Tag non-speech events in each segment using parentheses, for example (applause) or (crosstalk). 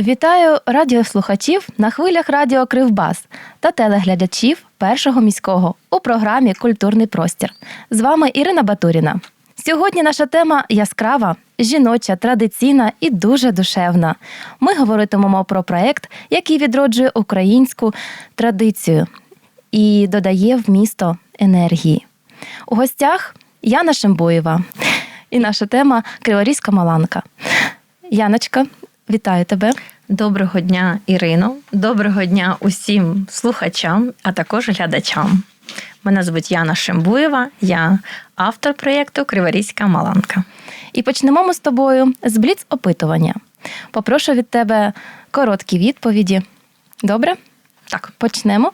Вітаю радіослухачів на хвилях Радіо Кривбас та телеглядачів першого міського у програмі Культурний простір. З вами Ірина Батуріна. Сьогодні наша тема яскрава, жіноча, традиційна і дуже душевна. Ми говоритимемо про проект, який відроджує українську традицію і додає в місто енергії. У гостях Яна Шембоєва. І наша тема Криворізька Маланка. Яночка, вітаю тебе. Доброго дня, Ірино. Доброго дня усім слухачам, а також глядачам. Мене звуть Яна Шембуєва, я автор проєкту Криворізька Маланка. І почнемо ми з тобою з бліц опитування. Попрошу від тебе короткі відповіді. Добре? Так, Почнемо.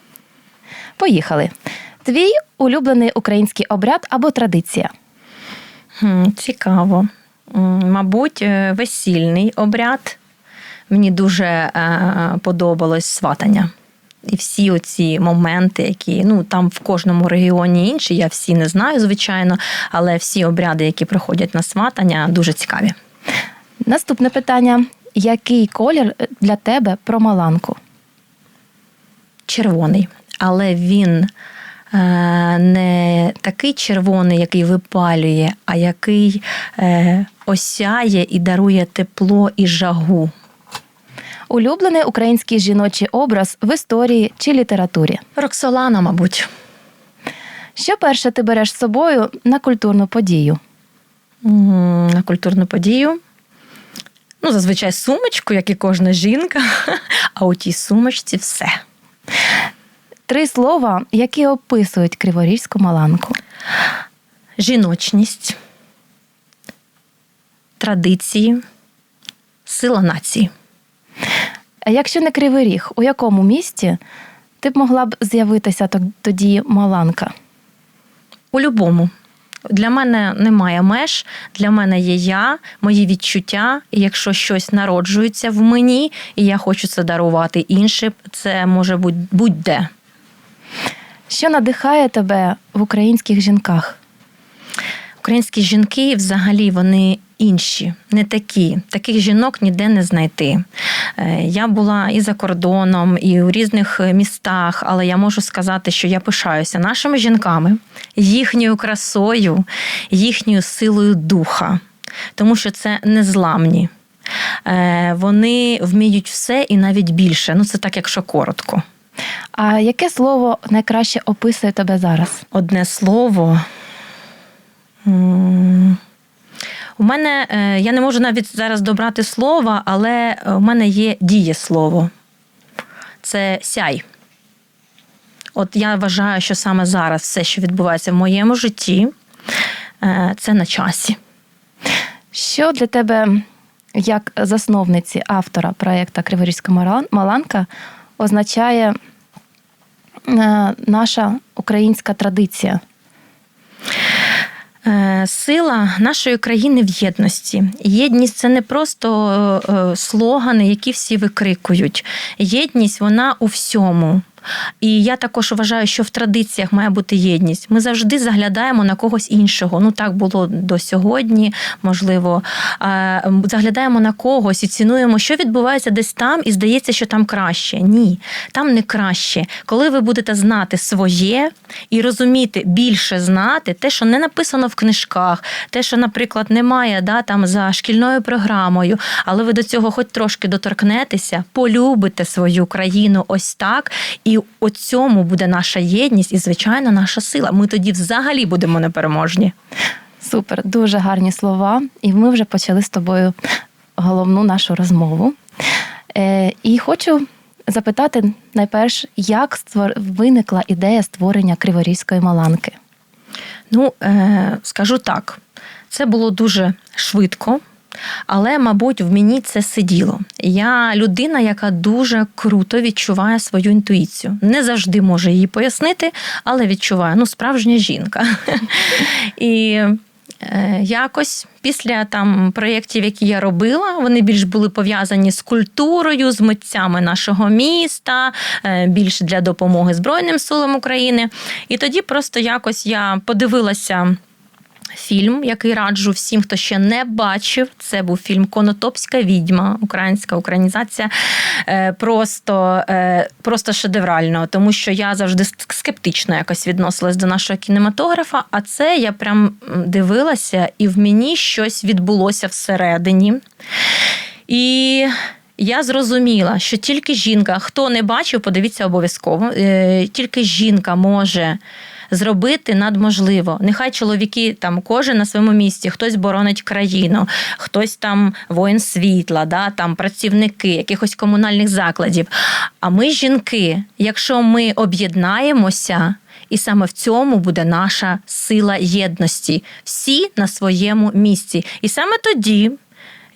Поїхали. Твій улюблений український обряд або традиція. хм, цікаво. Мабуть, е, весільний обряд. Мені дуже е, подобалось сватання. І всі оці моменти, які ну там в кожному регіоні інші, я всі не знаю, звичайно, але всі обряди, які проходять на сватання, дуже цікаві. Наступне питання: який колір для тебе про маланку? червоний, але він е, не такий червоний, який випалює, а який е, осяє і дарує тепло і жагу. Улюблений український жіночий образ в історії чи літературі. Роксолана, мабуть. Що перше ти береш з собою на культурну подію? На культурну подію. Ну, зазвичай сумочку, як і кожна жінка, а у тій сумочці все. Три слова, які описують криворізьку маланку. Жіночність, традиції, сила нації. А якщо не кривий ріг, у якому місті ти б могла б з'явитися тоді маланка? У любому. Для мене немає меж, для мене є я, мої відчуття. І якщо щось народжується в мені, і я хочу це дарувати іншим, це може бути будь-де. Що надихає тебе в українських жінках? Українські жінки взагалі вони інші, не такі. Таких жінок ніде не знайти. Е, Я була і за кордоном, і у різних містах, але я можу сказати, що я пишаюся нашими жінками, їхньою красою, їхньою силою духа, тому що це незламні. Е, Вони вміють все і навіть більше. Ну, це так, якщо коротко. А яке слово найкраще описує тебе зараз? одне слово. У мене е, я не можу навіть зараз добрати слова, але у мене є дієслово. Це сяй. От я вважаю, що саме зараз все, що відбувається в моєму житті, е, це на часі. Що для тебе, як засновниці автора проєкту Криворізька Маланка, означає е, наша українська традиція? Сила нашої країни в єдності. Єдність це не просто е, е, слогани, які всі викрикують. Єдність вона у всьому. І я також вважаю, що в традиціях має бути єдність. Ми завжди заглядаємо на когось іншого. Ну так було до сьогодні, можливо. Заглядаємо на когось і цінуємо, що відбувається десь там, і здається, що там краще. Ні, там не краще. Коли ви будете знати своє і розуміти, більше знати, те, що не написано в книжках, те, що, наприклад, немає да, там за шкільною програмою, але ви до цього хоч трошки доторкнетеся, полюбите свою країну ось так, і у цьому буде наша єдність і, звичайно, наша сила. Ми тоді взагалі будемо непереможні. Супер, дуже гарні слова. І ми вже почали з тобою головну нашу розмову. Е, і хочу запитати найперш, як створ... виникла ідея створення Криворізької маланки? Ну, е, скажу так, це було дуже швидко. Але, мабуть, в мені це сиділо. Я людина, яка дуже круто відчуває свою інтуїцію. Не завжди може її пояснити, але відчуваю. Ну, справжня жінка. (laughs) І е, якось після там проєктів, які я робила, вони більш були пов'язані з культурою, з митцями нашого міста, е, більш для допомоги Збройним силам України. І тоді просто якось я подивилася. Фільм, який раджу всім, хто ще не бачив, це був фільм Конотопська відьма, українська українізація. Е, Просто, е, просто шедеврально, тому що я завжди скептично якось відносилась до нашого кінематографа. А це я прям дивилася, і в мені щось відбулося всередині. І я зрозуміла, що тільки жінка, хто не бачив, подивіться обов'язково, е, тільки жінка може. Зробити надможливо. Нехай чоловіки там кожен на своєму місці, хтось боронить країну, хтось там воїн світла, да, там працівники якихось комунальних закладів. А ми, жінки, якщо ми об'єднаємося, і саме в цьому буде наша сила єдності, всі на своєму місці. І саме тоді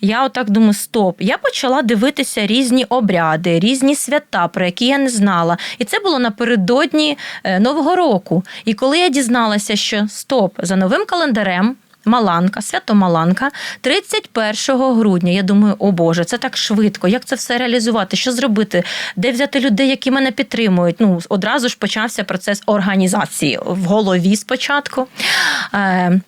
я отак думаю, стоп. Я почала дивитися різні обряди, різні свята, про які я не знала. І це було напередодні е, Нового року. І коли я дізналася, що стоп, за новим календарем. Маланка, свято Маланка, 31 грудня. Я думаю, о Боже, це так швидко. Як це все реалізувати? Що зробити? Де взяти людей, які мене підтримують? Ну, одразу ж почався процес організації в голові спочатку. Е,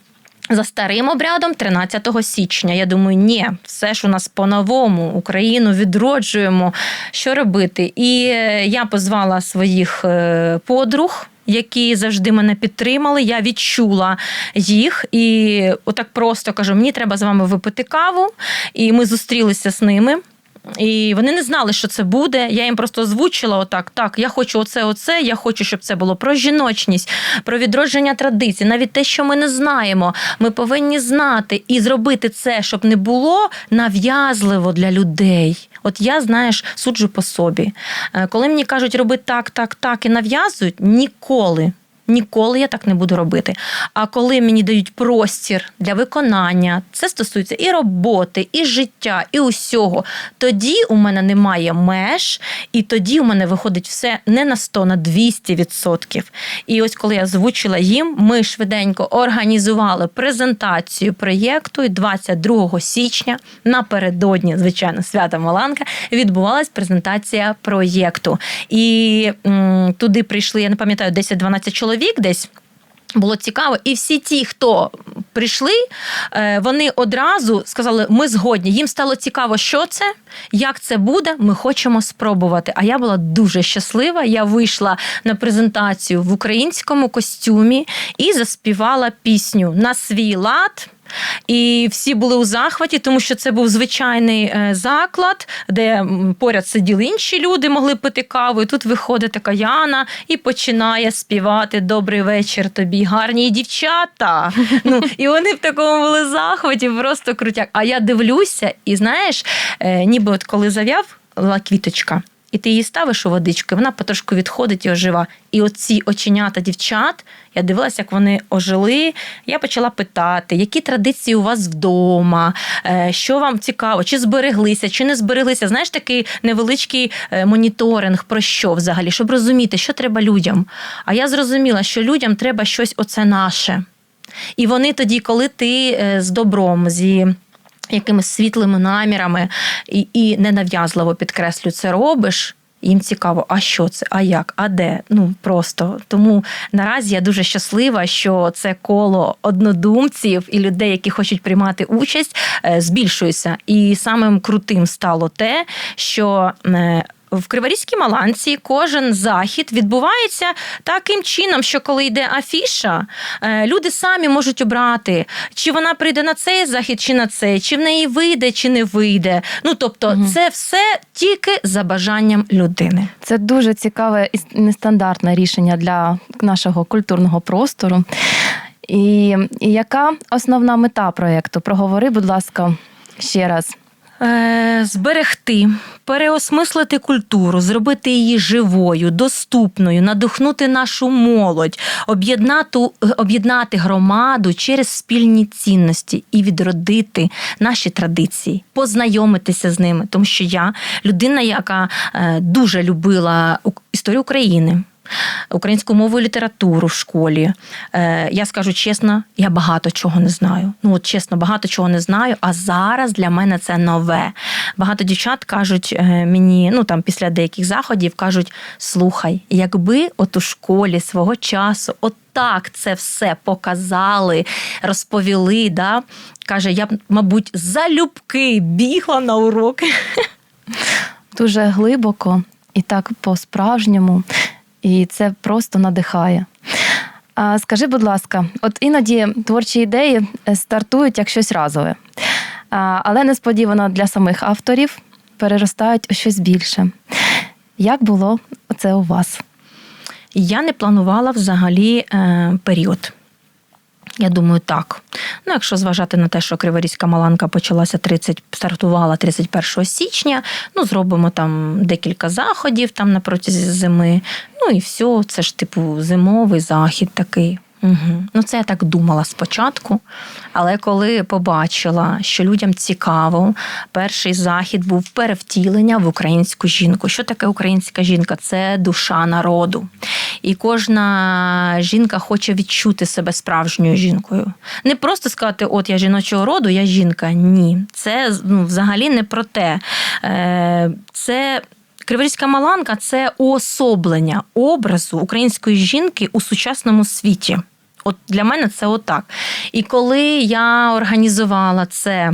за старим обрядом 13 січня. Я думаю, ні, все ж у нас по-новому, Україну відроджуємо. Що робити? І е, я позвала своїх е, подруг. Які завжди мене підтримали, я відчула їх, і отак просто кажу: мені треба з вами випити каву. І ми зустрілися з ними. І вони не знали, що це буде. Я їм просто озвучила отак: так, я хочу оце, оце. Я хочу, щоб це було про жіночність, про відродження традицій, навіть те, що ми не знаємо. Ми повинні знати і зробити це, щоб не було нав'язливо для людей. От я, знаєш, суджу по собі. Е, Коли мені кажуть, роби так, так, так і нав'язують, ніколи. Ніколи я так не буду робити. А коли мені дають простір для виконання, це стосується і роботи, і життя, і усього. Тоді у мене немає меж, і тоді у мене виходить все не на 100, на 200%. І ось коли я озвучила їм, ми швиденько організували презентацію проєкту. І 22 січня напередодні, звичайно, свята Маланка, відбувалась презентація проєкту. І м, туди прийшли, я не пам'ятаю, 10-12 чоловік десь. Було цікаво, і всі ті, хто прийшли, е, вони одразу сказали: ми згодні. Їм стало цікаво, що це, як це буде. Ми хочемо спробувати. А я була дуже щаслива. Я вийшла на презентацію в українському костюмі і заспівала пісню на свій лад. І всі були у захваті, тому що це був звичайний е, заклад, де поряд сиділи інші люди, могли пити каву. І тут виходить така Яна і починає співати Добрий вечір тобі, гарні дівчата. (laughs) Ну і вони в такому були захваті, просто крутяк. А я дивлюся, і знаєш, е, ніби от коли зав'яв квіточка. І ти її ставиш у водичку, і вона потрошку відходить і ожива. І оці оченята дівчат, я дивилася, як вони ожили. Я почала питати, які традиції у вас вдома, е, що вам цікаво, чи збереглися, чи не збереглися. Знаєш, такий невеличкий е, моніторинг про що взагалі, щоб розуміти, що треба людям. А я зрозуміла, що людям треба щось оце наше. І вони тоді, коли ти е, з добром, зі якимись світлими намірами і, і ненав'язливо підкреслю це робиш. Їм цікаво, а що це, а як, а де? Ну просто тому наразі я дуже щаслива, що це коло однодумців і людей, які хочуть приймати участь, е, збільшується. І самим крутим стало те, що е, в Криворізькій Маланці кожен захід відбувається таким чином, що коли йде афіша, е, люди самі можуть обрати, чи вона прийде на цей захід, чи на цей, чи в неї вийде, чи не вийде. Ну тобто, Мгм. це все тільки за бажанням людини. Це дуже цікаве і нестандартне рішення для нашого культурного простору. І, і яка основна мета проєкту? Проговори, будь ласка, ще раз. Е, зберегти, переосмислити культуру, зробити її живою, доступною, надихнути нашу молодь, об'єднати, об'єднати громаду через спільні цінності і відродити наші традиції, познайомитися з ними, тому що я людина, яка е, дуже любила історію України. українську мову і літературу в школі. Е, Я скажу чесно, я багато чого не знаю. Ну от чесно, багато чого не знаю. А зараз для мене це нове. Багато дівчат кажуть е, мені, ну там після деяких заходів кажуть: слухай, якби от у школі свого часу, от так це все показали, розповіли. Да? Каже, я б, мабуть, залюбки бігла на уроки. (laughs) Дуже глибоко і так по-справжньому, і це просто надихає. Скажи, будь ласка, от іноді творчі ідеї е, стартують як щось разове, але несподівано для самих авторів переростають у щось більше. Як було це у вас? Я не планувала взагалі е, період. Я думаю, так. Ну, якщо зважати на те, що Криворізька Маланка почалася 30, стартувала 31 січня, ну, зробимо там декілька заходів там на протязі зими. Ну і все, це ж типу зимовий захід такий. Угу. Ну, це я так думала спочатку. Але коли побачила, що людям цікаво, перший захід був перевтілення в українську жінку. Що таке українська жінка? Це душа народу. І кожна жінка хоче відчути себе справжньою жінкою. Не просто сказати, от я жіночого роду, я жінка. Ні, це ну, взагалі не про те. Е, Це. Криворізька маланка це уособлення образу української жінки у сучасному світі. От для мене це отак. І коли я організувала це.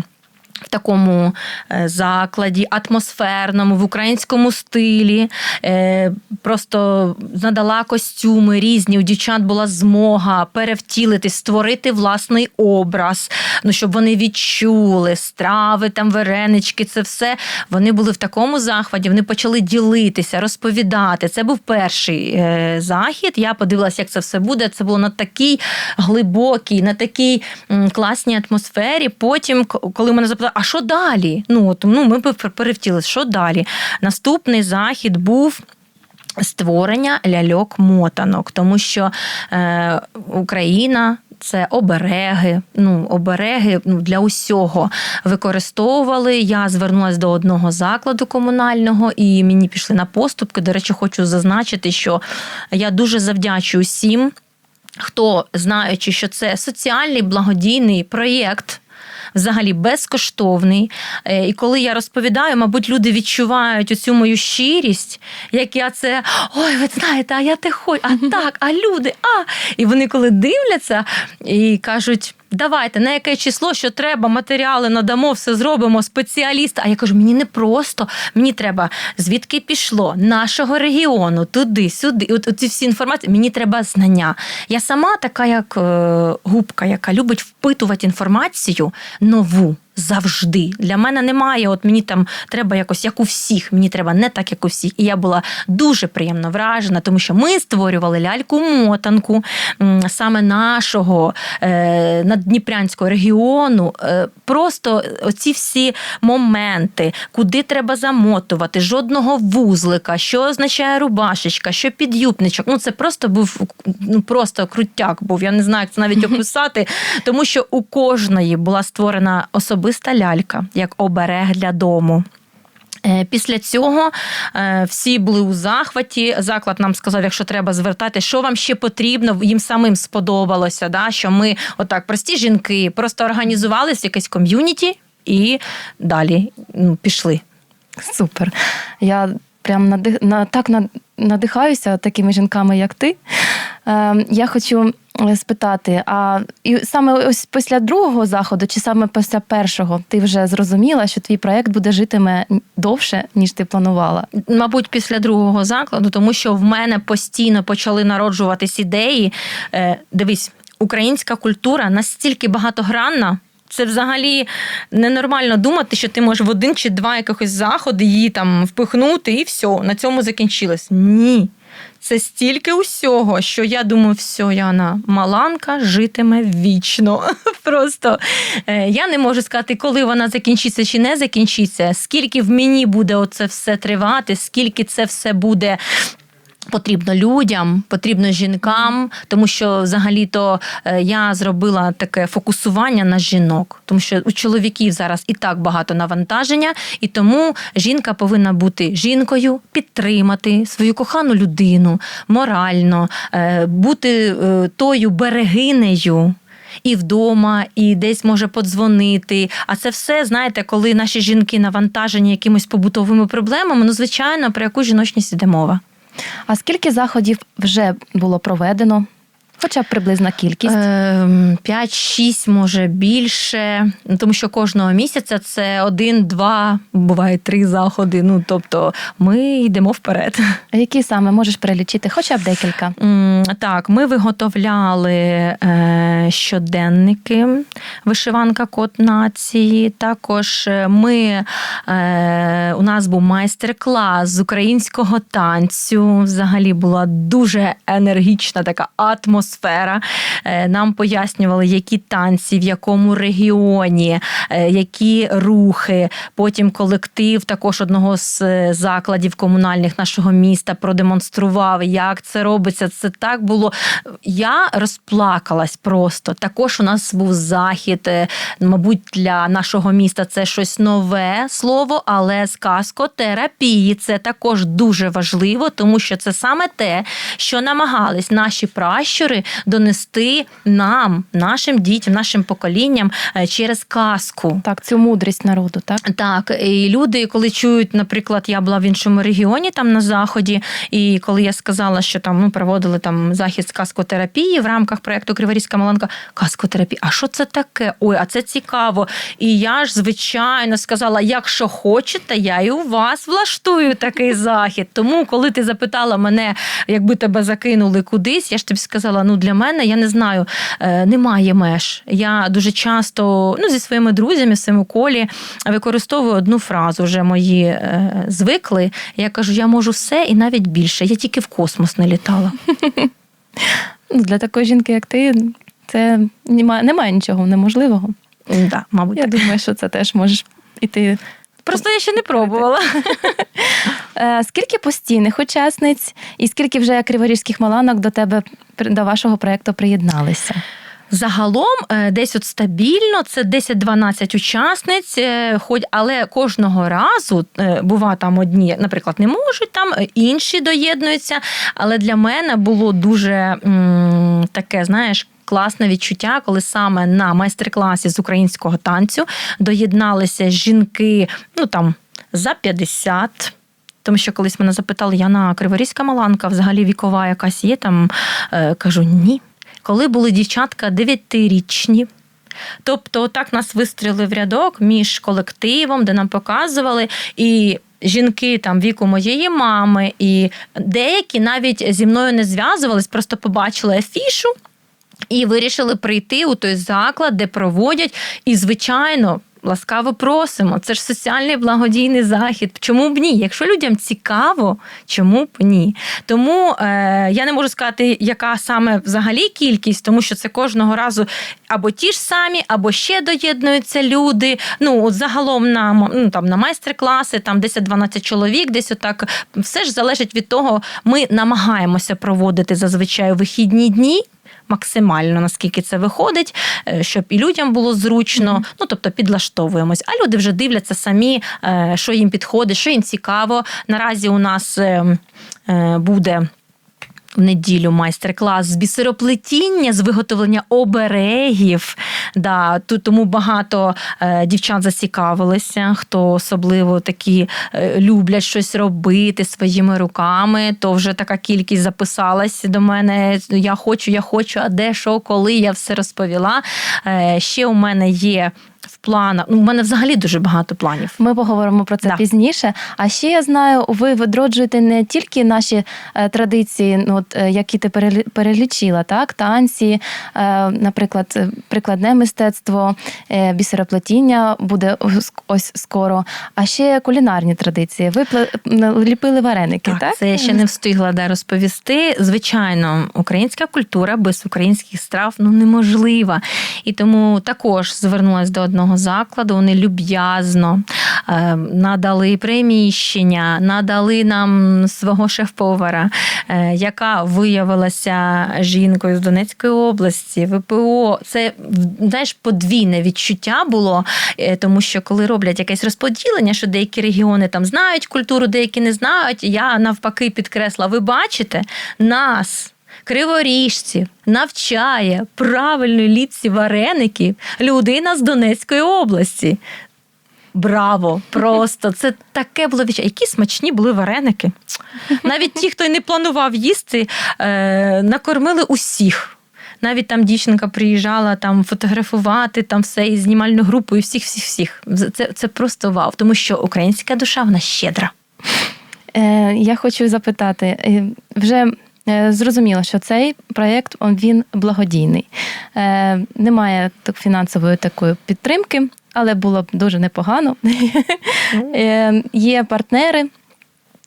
В такому е, закладі, атмосферному, в українському стилі, е, просто надала костюми різні. У дівчат була змога перевтілити, створити власний образ, ну щоб вони відчули страви, там варенички, це все. Вони були в такому захваті, вони почали ділитися, розповідати. Це був перший е, захід. Я подивилася, як це все буде. Це було на такій глибокій, на такій класній атмосфері. Потім, коли мене запитали, а що далі? Ну, от, ну ми б перевтіли, що далі? Наступний захід був. Створення ляльок-мотанок, тому що е, Україна це обереги. Ну, обереги ну, для усього використовували. Я звернулася до одного закладу комунального і мені пішли на поступки. До речі, хочу зазначити, що я дуже завдячую всім, хто знаючи, що це соціальний благодійний проєкт. Взагалі безкоштовний. Е, І коли я розповідаю, мабуть, люди відчувають оцю мою щирість, як я це ой, ви знаєте, а я те хочу, а (laughs) так, а люди, а. І вони коли дивляться і кажуть. Давайте на яке число, що треба, матеріали надамо, все зробимо, спеціаліста. А я кажу, мені не просто, мені треба звідки пішло, нашого регіону, туди, сюди. От, от ці всі інформації, мені треба знання. Я сама така, як е, губка, яка любить впитувати інформацію нову. Завжди для мене немає. От мені там треба якось як у всіх. Мені треба не так, як у всіх. І я була дуже приємно вражена, тому що ми створювали ляльку-мотанку саме нашого е, наддніпрянського регіону. Е, просто оці всі моменти, куди треба замотувати, жодного вузлика, що означає рубашечка, що підюбничок. Ну це просто був ну просто крутяк. Був. Я не знаю, як це навіть описати, (laughs) тому що у кожної була створена особиста лялька як оберег для дому. Е, Після цього е, всі були у захваті. Заклад нам сказав, якщо треба звертати, що вам ще потрібно. Їм самим сподобалося, да, що ми, отак, прості жінки, просто організувалися якесь ком'юніті і далі ну, пішли. Супер. Я прям надих... на... так над- надихаюся такими жінками, як ти. Е, я хочу спитати: а саме ось після другого заходу, чи саме після першого, ти вже зрозуміла, що твій проект буде житиме довше, ніж ти планувала? Мабуть, після другого закладу, тому що в мене постійно почали народжуватись ідеї. Е, Дивись, українська культура настільки багатогранна. Це взагалі ненормально думати, що ти можеш в один чи два якихось заходи її там впихнути, і все, на цьому закінчилось. Ні. Це стільки усього, що я думаю, все, Яна, Маланка житиме вічно. (laughs) Просто е, я не можу сказати, коли вона закінчиться чи не закінчиться, скільки в мені буде оце все тривати, скільки це все буде Потрібно людям, потрібно жінкам, тому що взагалі-то е, я зробила таке фокусування на жінок, тому що у чоловіків зараз і так багато навантаження, і тому жінка повинна бути жінкою, підтримати свою кохану людину морально, е, бути е, тою берегинею. І вдома, і десь може подзвонити. А це все, знаєте, коли наші жінки навантажені якимись побутовими проблемами, ну звичайно, про яку жіночність йде мова. А скільки заходів вже було проведено? Хоча б приблизна кількість. Ем, 5-6, може більше, тому що кожного місяця це один-два, буває три заходи. Ну тобто ми йдемо вперед. А які саме можеш перелічити? Хоча б декілька. Так, ми виготовляли е, щоденники, вишиванка код нації. Також е, ми, е, у нас був майстер-клас з українського танцю. Взагалі була дуже енергічна така атмосфера. Е, Нам пояснювали, які танці, в якому регіоні, е, які рухи. Потім колектив також одного з е, закладів комунальних нашого міста продемонстрував, як це робиться. Це так було. Я розплакалась просто. Також у нас був захід. Мабуть, для нашого міста це щось нове слово, але з каскотерапії це також дуже важливо, тому що це саме те, що намагались наші пращури донести нам, нашим дітям, нашим поколінням е, через казку. Так, цю мудрість народу, так? Так, і люди, коли чують, наприклад, я була в іншому регіоні, там на заході, і коли я сказала, що там ми проводили там захід з каскотерапії в рамках проєкту Криворізька Маланка, каскотерапія, а що це таке? Ой, а це цікаво. І я ж, звичайно, сказала: якщо хочете, я і у вас влаштую такий захід. Тому, коли ти запитала мене, якби тебе закинули кудись, я ж тобі сказала: ну для мене я не знаю, е, немає меж. Я дуже часто ну, зі своїми друзями в своєму колі використовую одну фразу. Вже мої е, звикли. Я кажу, я можу все і навіть більше. Я тільки в космос не літала. (laughs) Для такої жінки, як ти, це немає, немає нічого неможливого. Да, мабуть, Я думаю, що це теж можеш іти. Просто я ще не пробувала. (laughs) Е, Скільки постійних учасниць і скільки вже криворізьких маланок до тебе до вашого проєкту приєдналися? Загалом е, десь от стабільно це 10-12 учасниць, е, хоч але кожного разу бува там одні, наприклад, не можуть там, інші доєднуються. Але для мене було дуже м, таке, знаєш. Класне відчуття, коли саме на майстер-класі з українського танцю доєдналися жінки, ну там за 50. Тому що колись мене запитали, Яна Криворізька Маланка, взагалі вікова якась є там. Е, кажу, ні. Коли були дівчатка дев'ятирічні. Тобто, так нас вистріли в рядок між колективом, де нам показували, і жінки там віку моєї мами, і деякі навіть зі мною не зв'язувались, просто побачили афішу. І вирішили прийти у той заклад, де проводять. І, звичайно, ласкаво просимо. Це ж соціальний благодійний захід. Чому б ні? Якщо людям цікаво, чому б ні? Тому е, я не можу сказати, яка саме взагалі кількість, тому що це кожного разу або ті ж самі, або ще доєднуються люди. Ну, от загалом на, ну, там, на майстер-класи, там 10-12 чоловік, десь отак. Все ж залежить від того, ми намагаємося проводити зазвичай вихідні дні максимально, наскільки це виходить, е, щоб і людям було зручно. Ну тобто підлаштовуємось. А люди вже дивляться самі, е, що їм підходить, що їм цікаво. Наразі у нас е, е, буде. В неділю майстер-клас з бісероплетіння, з виготовлення оберегів. Да, тут тому багато е, дівчат зацікавилися, хто особливо такі е, люблять щось робити своїми руками. То вже така кількість записалась до мене. Я хочу, я хочу, а де, що, коли я все розповіла. Е, ще у мене є в планах. Ну, у мене взагалі дуже багато планів. Ми поговоримо про це Да. пізніше. А ще я знаю, ви відроджуєте не тільки наші е, традиції, ну от е, які ти перелічила, так танці, е, наприклад, прикладне мистецтво, бісероплетіння буде ось скоро. А ще кулінарні традиції. Ви ліпили вареники, так? Так, це я ще не встигла да, розповісти. Звичайно, українська культура без українських страв ну неможлива. І тому також звернулася до одного міжнародного закладу. Вони люб'язно е, надали приміщення, надали нам свого шеф-повара, е, яка виявилася жінкою з Донецької області, ВПО. Це знаєш, подвійне відчуття було, е, тому що коли роблять якесь розподілення, що деякі регіони там знають культуру, деякі не знають. Я навпаки підкресла, ви бачите нас. Криворіжців навчає правильної ліпці вареників людина з Донецької області. Браво! Просто це таке було відчуття. Які смачні були вареники. Навіть ті, хто й не планував їсти, е, накормили усіх. Навіть там дівчинка приїжджала там фотографувати там все і знімальну групу, і всіх, всіх, всіх. Це, це просто вау, тому що українська душа вона щедра. Е, я хочу запитати, е, вже зрозуміло, що цей проєкт він благодійний. Е, немає так фінансової такої підтримки, але було б дуже непогано. Е, є партнери.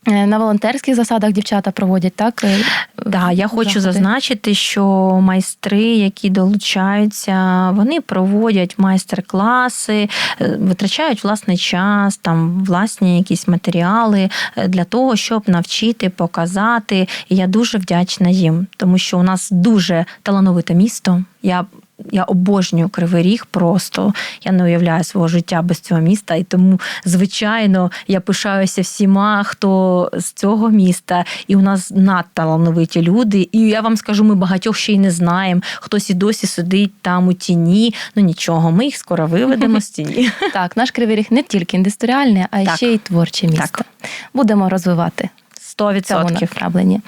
Е, На волонтерських засадах дівчата проводять так. е, Да, я хочу заходи? зазначити, що майстри, які долучаються, вони проводять майстер-класи, е, витрачають власний час, там власні якісь матеріали для того, щоб навчити, показати. І я дуже вдячна їм, тому що у нас дуже талановите місто. Я я обожнюю Кривий Ріг просто. Я не уявляю свого життя без цього міста. І тому, звичайно, я пишаюся всіма, хто з цього міста. І у нас надталановиті люди. І я вам скажу, ми багатьох ще й не знаємо. Хтось і досі сидить там у тіні. Ну нічого, ми їх скоро виведемо з тіні. (laughs) Так, наш кривий ріг не тільки індустріальне, а Так. ще й творче місто. Так. Будемо розвивати. Сто цьому відсотків. направленні.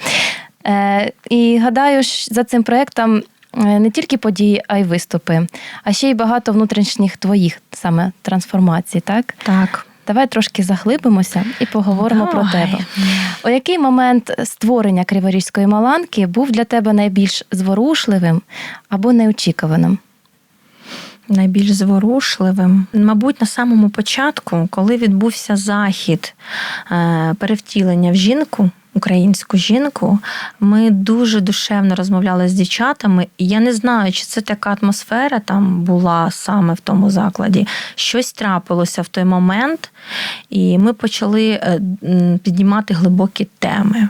Е, і гадаю, за цим проєктом е, не тільки події, а й виступи, а ще й багато внутрішніх твоїх саме трансформацій, так? Так. Давай трошки заглибимося і поговоримо про тебе. У який момент створення Криворізької маланки був для тебе найбільш зворушливим або неочікуваним? найбільш зворушливим. Мабуть, на самому початку, коли відбувся захід е, перевтілення в жінку. Українську жінку, ми дуже душевно розмовляли з дівчатами, я не знаю, чи це така атмосфера там була саме в тому закладі. Щось трапилося в той момент, і ми почали е, піднімати глибокі теми.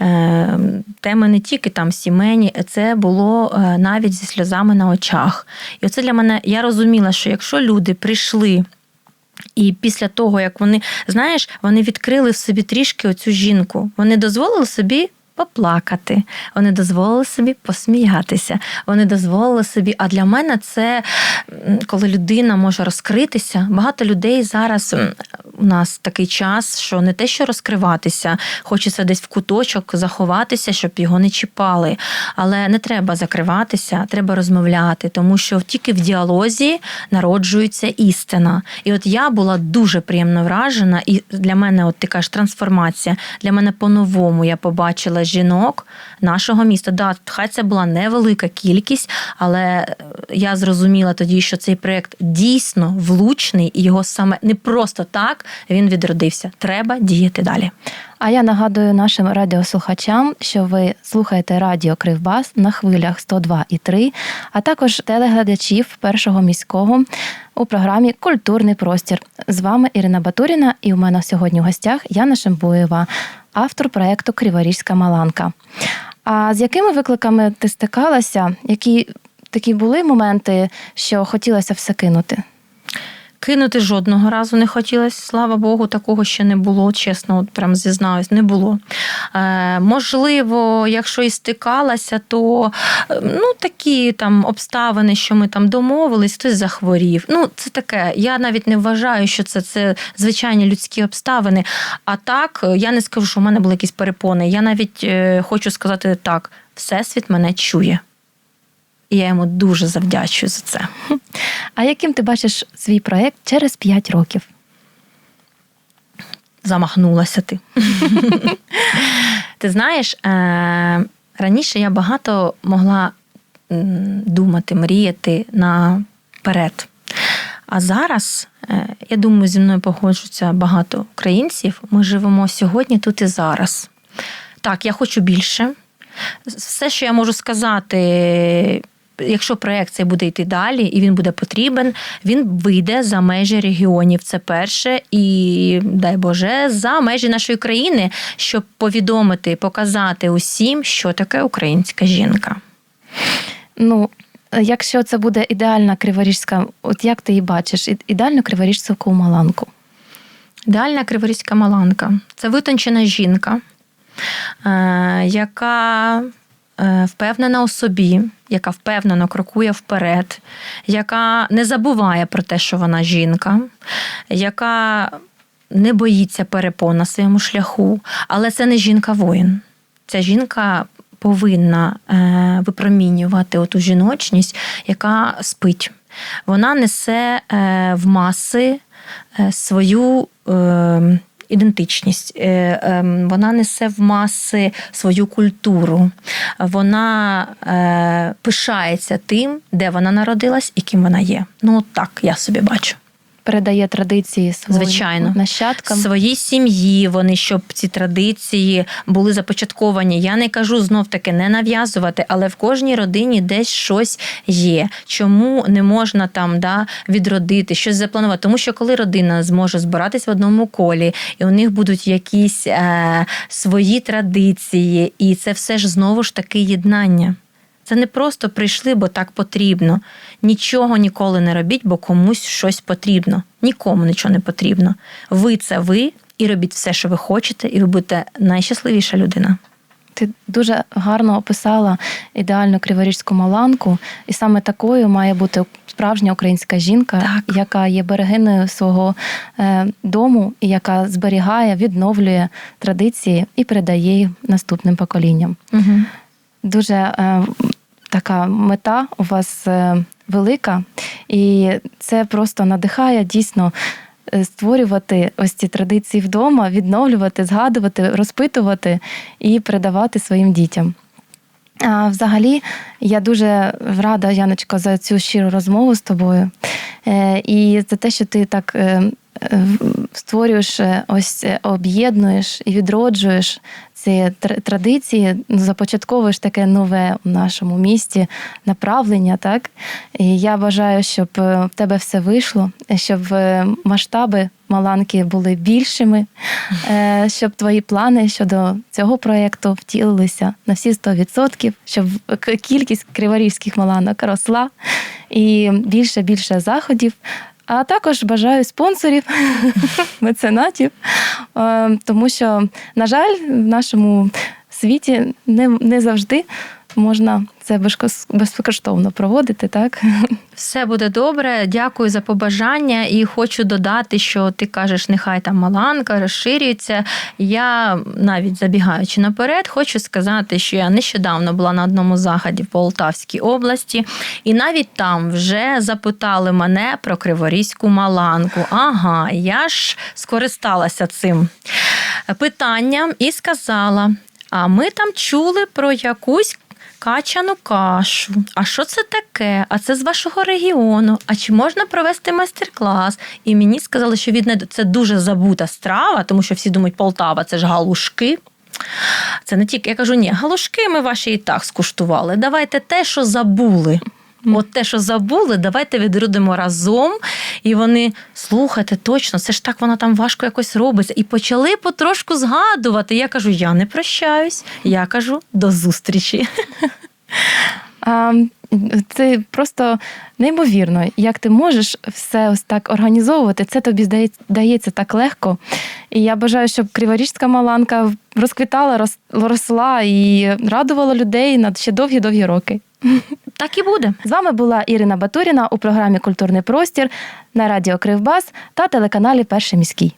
Е, Теми не тільки там сімейні, це було е, навіть зі сльозами на очах. І оце для мене я розуміла, що якщо люди прийшли. І після того, як вони, знаєш, вони відкрили в собі трішки оцю жінку, вони дозволили собі поплакати, вони дозволили собі посміятися, вони дозволили собі. А для мене це коли людина може розкритися. Багато людей зараз у нас такий час, що не те, що розкриватися, хочеться десь в куточок заховатися, щоб його не чіпали. Але не треба закриватися, треба розмовляти, тому що тільки в діалозі народжується істина. І от я була дуже приємно вражена, і для мене, от ти кажеш, трансформація. Для мене по-новому я побачила жінок нашого міста. Да, хай це була невелика кількість, але е, я зрозуміла тоді, що цей проєкт дійсно влучний, і його саме не просто так він відродився. Треба діяти далі. А я нагадую нашим радіослухачам, що ви слухаєте радіо Кривбас на хвилях 102,3, а також телеглядачів першого міського у програмі Культурний простір. З вами Ірина Батуріна, і у мене сьогодні в гостях Яна Шембуєва, автор проєкту Криворізька Маланка. А з якими викликами ти стикалася? Які такі були моменти, що хотілося все кинути? Кинути жодного разу не хотілося, слава Богу, такого ще не було, чесно, от прям зізнаюсь, не було. Е, можливо, якщо і стикалася, то е, ну, такі там обставини, що ми там домовились, хтось захворів. Ну, це таке. Я навіть не вважаю, що це, це звичайні людські обставини. А так, е, я не скажу, що в мене були якісь перепони. Я навіть е, хочу сказати так: Всесвіт мене чує. І я йому дуже завдячую за це. А яким ти бачиш свій проєкт через 5 років? замахнулася ти. ти знаєш, е, раніше я багато могла думати, мріяти наперед. А зараз, е, я думаю, зі мною погоджуються багато українців. Ми живемо сьогодні, тут і зараз. Так, я хочу більше. Все, що я можу сказати, якщо проект цей буде йти далі і він буде потрібен, він вийде за межі регіонів. Це перше, і дай Боже, за межі нашої країни, щоб повідомити, показати усім, що таке українська жінка. Ну, якщо це буде ідеальна криворіжська, от як ти її бачиш, ідеальну криворіжську маланку? Ідеальна криворізька маланка це витончена жінка, е, яка впевнена у собі, яка впевнено крокує вперед, яка не забуває про те, що вона жінка, яка не боїться перепон на своєму шляху, але це не жінка-воїн. Ця жінка повинна е, випромінювати оту жіночність, яка спить. Вона несе е, в маси е, свою е, ідентичність, е, е, вона несе в маси свою культуру, вона е, пишається тим, де вона народилась і ким вона є. Ну, так я собі бачу. Передає традиції своїм Звичайно. нащадкам. Своїй сім'ї вони, щоб ці традиції були започатковані. Я не кажу знов таки не нав'язувати, але в кожній родині десь щось є. Чому не можна там да, відродити, щось запланувати? Тому що коли родина зможе збиратись в одному колі, і у них будуть якісь е, свої традиції, і це все ж знову ж таки єднання. Це не просто прийшли, бо так потрібно. Нічого ніколи не робіть, бо комусь щось потрібно. Нікому нічого не потрібно. Ви це ви, і робіть все, що ви хочете, і ви будете найщасливіша людина. Ти дуже гарно описала ідеальну криворіжську маланку, і саме такою має бути справжня українська жінка, Так. яка є берегиною свого е, дому і яка зберігає, відновлює традиції і передає їх наступним поколінням. Угу. Дуже е, така мета у вас е, велика, і це просто надихає дійсно. е, Створювати ось ці традиції вдома, відновлювати, згадувати, розпитувати і передавати своїм дітям. А взагалі, я дуже рада, Яночко, за цю щиру розмову з тобою. Е, І за те, що ти так створюєш, ось об'єднуєш і відроджуєш ці тр- традиції, ну, започатковуєш таке нове у нашому місті направлення. Так? І я бажаю, щоб е, в тебе все вийшло, щоб е, масштаби Маланки були більшими, е, щоб твої плани щодо цього проєкту втілилися на всі 100%, щоб кількість криворізьких маланок росла і більше більше заходів. А також бажаю спонсорів, (laughs) меценатів, е, тому що, на жаль, в нашому світі не, не завжди можна це безкоштовно проводити, так? (laughs) Все буде добре. Дякую за побажання. І хочу додати, що ти кажеш, нехай там маланка розширюється. Я навіть забігаючи наперед, хочу сказати, що я нещодавно була на одному заході в Полтавській області, і навіть там вже запитали мене про криворізьку маланку. Ага, я ж скористалася цим питанням і сказала: а ми там чули про якусь качану кашу. А що це таке? А це з вашого регіону. А чи можна провести майстер-клас? І мені сказали, що від це дуже забута страва, тому що всі думають, Полтава це ж галушки. Це не тільки я кажу, ні, галушки ми ваші і так скуштували. Давайте те, що забули. От те, що забули, давайте відродимо разом. І вони слухайте, точно, це ж так воно там важко якось робиться. І почали потрошку згадувати. Я кажу, я не прощаюсь. Я кажу до зустрічі. (laughs) Це просто неймовірно, як ти можеш все ось так організовувати. Це тобі здається, дається так легко. І я бажаю, щоб Криворіжська маланка розквітала, рос- росла і радувала людей на ще довгі-довгі роки. (laughs) Так і буде. З вами була Ірина Батуріна у програмі Культурний простір на радіо Кривбас та телеканалі Перший міський.